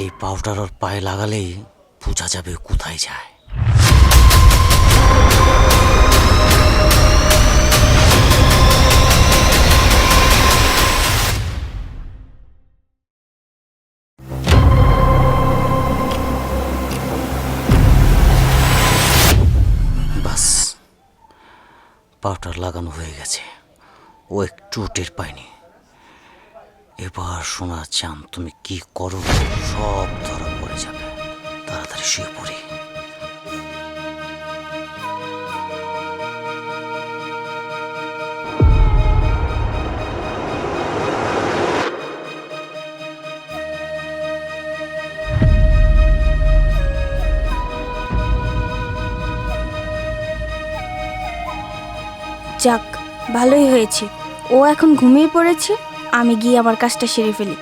এই পাউডার ওর পায়ে লাগালেই বোঝা যাবে কোথায় যায়। পাউডার লাগানো হয়ে গেছে। ও একটু টের পায়নি। এবার শোনা চান তুমি কি করো? সব ধরা পড়ে যাবে। তাড়াতাড়ি শুয়ে পড়ি। যাক, ভালোই হয়েছে। ও এখন ঘুমিয়ে পড়েছে? আমি গিয়ে আমার কাজটা সেরে ফেলি।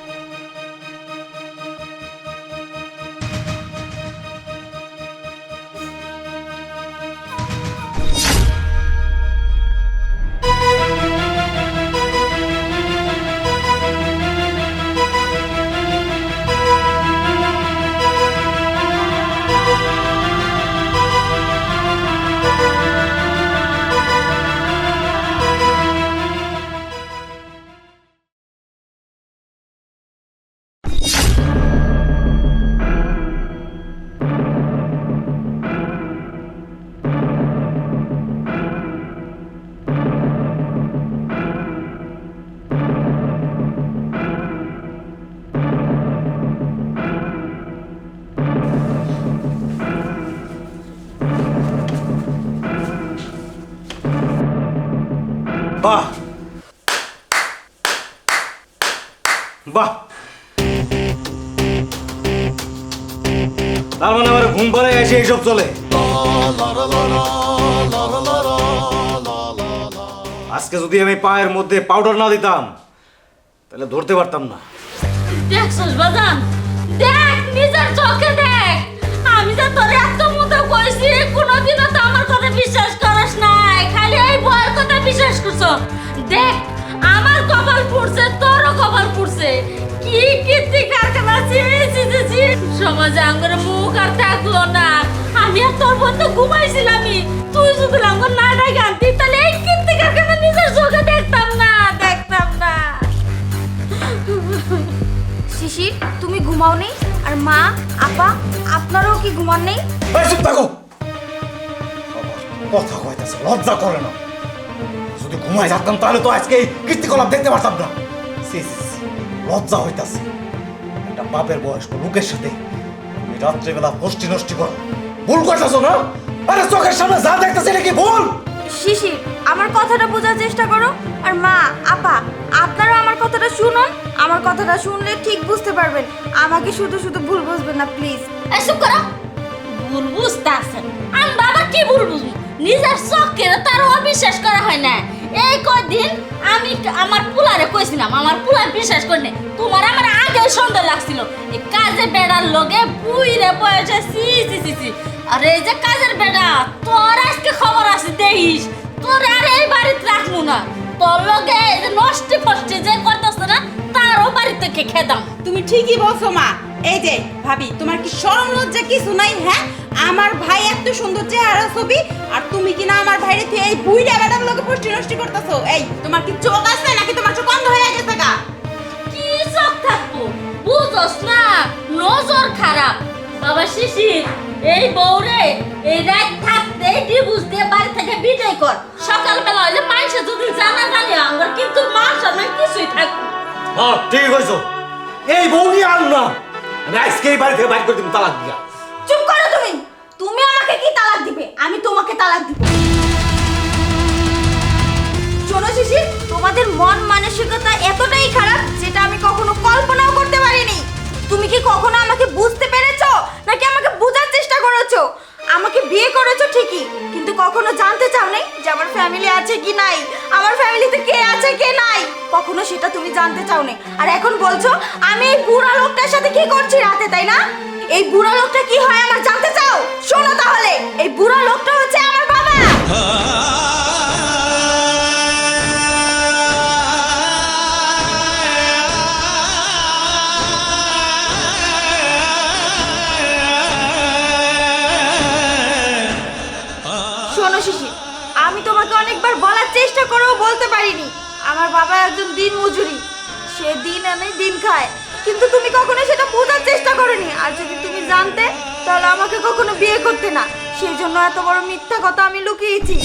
বাহ। বাহ। তার মানে আমার ঘুম পরে এসে এইসব চলে। আজকে যদি আমি পায়ের মধ্যে পাউডার না দিতাম, তাহলে ধরতে পারতাম না। দেখছস বাজান দেখ, নিজের চোখে দেখ। আমি যে তোর এত সমাজে আঙ্গরে মুখ আর থাকল না। আমি আর তোর বন্ধু ঘুমাইছিলামই তুই যদি আঙ্গর না ডাকে আনতি তাহলে এই কীর্তি কারখানা নিজের চোখে দেখতাম না দেখতাম না। শিশির তুমি ঘুমাও নেই আর মা আপা আপনারাও কি ঘুমান নেই? চুপ থাকো। কথা কইতাছে লজ্জা করে না। যদি ঘুমায় যেতাম তাহলে তো আজকে এই কীর্তিকলাপ দেখতে পারতাম না। লজ্জা হইতাছে। বাপের বয়স্ক লোকের সাথে তুমি রাত্রেবেলা ফষ্টি নষ্টি করো। ভুল করতেছো না? আরে চোখের সামনে যা দেখতেছি নাকি ভুল? শিশির আমার কথাটা বোঝার চেষ্টা করো। আর মা আপা আপনারা আমার কথাটা শুনুন। আমার কথাটা শুনলে ঠিক বুঝতে পারবেন। আমাকে শুধু শুধু ভুল বুঝবেন না প্লিজ। এসব করো। ভুল বুঝতে আছেন। আমি বাবা কি ভুল বুঝব? নিজের চোখকে তার অবিশ্বাস করা হয় না। এই কদিন আমি আমার পুলারে কইছিলাম, আমার পুলার বিশ্বাস করেনি তোমার আমার আগে সুন্দর লাগছিল। এই কাজে বেড়ার লগে বুইরে বয়সে সি সি সি সি। আর এই যে কাজের বেড়া, তোর আজকে খবর আছে দেখিস, তোর আর এই বাড়িতে রাখব না। তোর লগে যে নষ্টি ফষ্টি যে করতেছে না, তারও বাড়িতে খেদাম। তুমি ঠিকই বলছো মা। এই যে ভাবি, তোমার কি শরম লজ্জা কিছু নাই হ্যাঁ? আমার ভাই এত সুন্দর চেহারা ছবি আর তুমি কি না আমার ভাইরে তুই এই বুইড়া বেটার লোকে পুষ্টি নষ্টি করতেছো? এই তোমার কি চোখ আছে নাকি তোমার চোখ অন্ধ হয়ে গেছে গা? কি চোখ থাকব? বুঝোস না নজর খারাপ। বাবা শিশির এই বউরে এই রাত থাকতে এটি বুঝতে বাড়ি থেকে বিদায় কর। সকালবেলা হইলে মানুষে যদি জানা জানি আমার কিন্তু মা সামনে কিছুই থাকবে হ্যাঁ ঠিক হয়েছো এই বউ নিয়ে আন না। আমি আজকে এই বাড়ি থেকে বাইর করে দিবি তালাক দিয়া। তুমি আমাকে কি তালাক দিবে? আমি তোমাকে তালাক দিব। শোনো শিশির তোমাদের মন মানসিকতা এতটাই খারাপ যেটা আমি কখনো কল্পনাও করতে পারিনি। তুমি কি কখনো আমাকে বুঝতে পেরেছ? নাকি আমাকে বোঝার চেষ্টা করেছ? আমাকে বিয়ে করেছ ঠিকই, কিন্তু কখনো জানতে চাও নাই যে আমার ফ্যামিলি আছে কি নাই? আমার ফ্যামিলিতে কে আছে, কে নাই? কখনো সেটা তুমি জানতে চাও নাই আর এখন বলছো, আমি এই বুড়া লোকটার সাথে কি করছি রাতে, তাই না? এই বুড়া লোকটা কি হয় আমার জানতে চাও? শোনো তাহলে, এই বুড়া লোকটা হচ্ছে আমার বাবা। শোনো শিশি, আমি তোমাকে অনেকবার বলার চেষ্টা করেও বলতে পারিনি। আমার বাবা একজন দিন মজুরি সে দিন আনে, দিন খায়। কিন্তু তুমি কখনো সেটা বোঝার চেষ্টা করনি। আর যদি তুমি জানতে, তাহলে আমাকে কখনো বিয়ে করতে না। সেই জন্য এত বড় মিথ্যা কথা আমি লুকিয়েছি।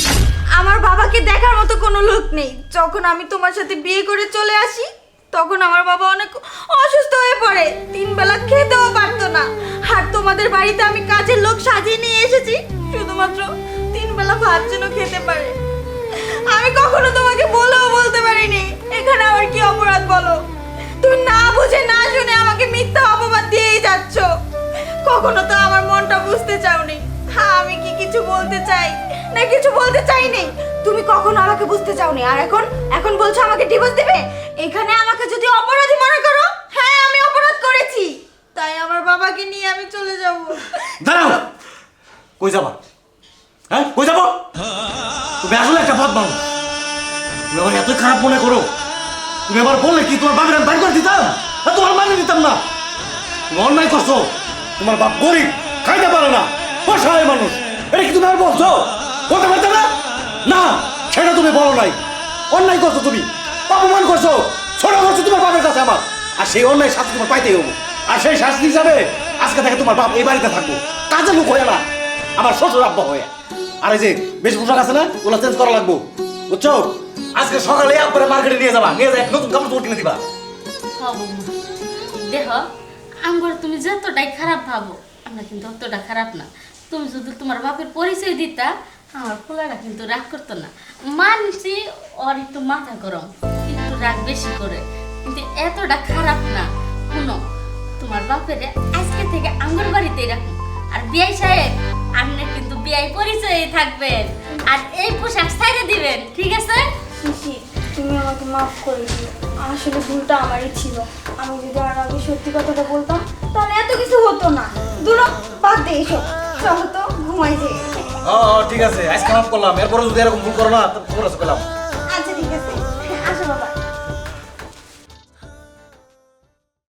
আমার বাবাকে দেখার মতো কোনো লোক নেই। যখন আমি তোমার সাথে বিয়ে করে চলে আসি, তখন আমার বাবা অনেক অসুস্থ হয়ে পড়ে। তিন বেলা খেতেও পারতো না। আর তোমাদের বাড়িতে আমি কাজের লোক সাজিয়ে নিয়ে এসেছি। শুধুমাত্র তিন বেলা ভাত যেন খেতে পারে। আমি কখনো তোমাকে বলেও বলতে পারিনি। এখানে আমার কি অপরাধ বলো? তুমি না বুঝে না শুনে আমাকে মিথ্যা অপবাদ দিয়েই যাচ্ছ। কখনো তো আমার মনটা বুঝতে চাওনি। হ্যাঁ আমি কি কিছু বলতে চাই? না, কিছু বলতে চাইনি। তুমি কখনো আমাকে বুঝতে চাওনি। আর এখন? এখন বলছো আমাকে ডিভোর্স দিবে? এখানে আমাকে যদি অপরাধী মনে করো হ্যাঁ আমি অপরাধ করেছি। তাই আমার বাবাকে নিয়ে আমি চলে যাব। দাঁড়াও। কই যাবা? হ্যাঁ কই যাব? তুমি আসলে একটা মানুষ তুমি আমার এত খারাপ মনে করো। তুমি আবার বললে কি, তোমার বাপের আমি বাড়ি করে দিতাম? হ্যাঁ তোমার মানে দিতাম না। তুমি অন্যায় করছ। তোমার বাপ গরিব, খাইতে পারে না। অসহায় মানুষ। এটা কি তুমি আর বলছো? বলতে পারতে না? না, সেটা তুমি বলো নাই। অন্যায় করছ তুমি। অপমান করছ। ছোট করছ তোমার বাপের কাছে আমার। আর সেই অন্যায় শাস্তি তোমার পাইতেই হব। আর সেই শাস্তি হিসাবে আজকে থেকে তোমার বাপ এই বাড়িতে থাকব। কাজে লোক হয়ে না। আমার শ্বশুর আব্বা হয়ে। আর এই যে বেশ পোশাক আছে না, ওগুলো চেঞ্জ করা লাগবো। বুঝছ? আজকে সকালে একবারে মার্কেটে নিয়ে যাবা, নিয়ে যাই, নতুন কাপড় কিনে দিবা। দেহ আমার তুমি যতটাই খারাপ ভাবো, আমরা কিন্তু অতটা খারাপ না। তুমি তোমার বাপের পরিচয় দিতা, আমার কিন্তু রাগ করতো না। মানছি ওর একটু মাথা গরম রাগ বেশি করে। কিন্তু এতটা খারাপ না। শুনো, তোমার বাপের আজকে থেকে আমার বাড়িতেই রাখুন আর বিয়াই সাহেব আপনি কিন্তু বিয়াই পরিচয়ে থাকবেন। আর এই পোশাক সাইডে দিবেন, ঠিক আছে? শিশি তুমি আমাকে মাফ করে দিও। আসলে ভুলটা আমারই ছিল। আমি যদি আর আগে সত্যি কথাটা বলতাম, তাহলে এত কিছু হতো না। দুনো বাদ দে এসব। চলো তো, ঘুমাই যে ও ঠিক আছে। আজকে মাফ করলাম। এরপরে যদি এরকম ভুল করো না তো খবর আছে পেলাম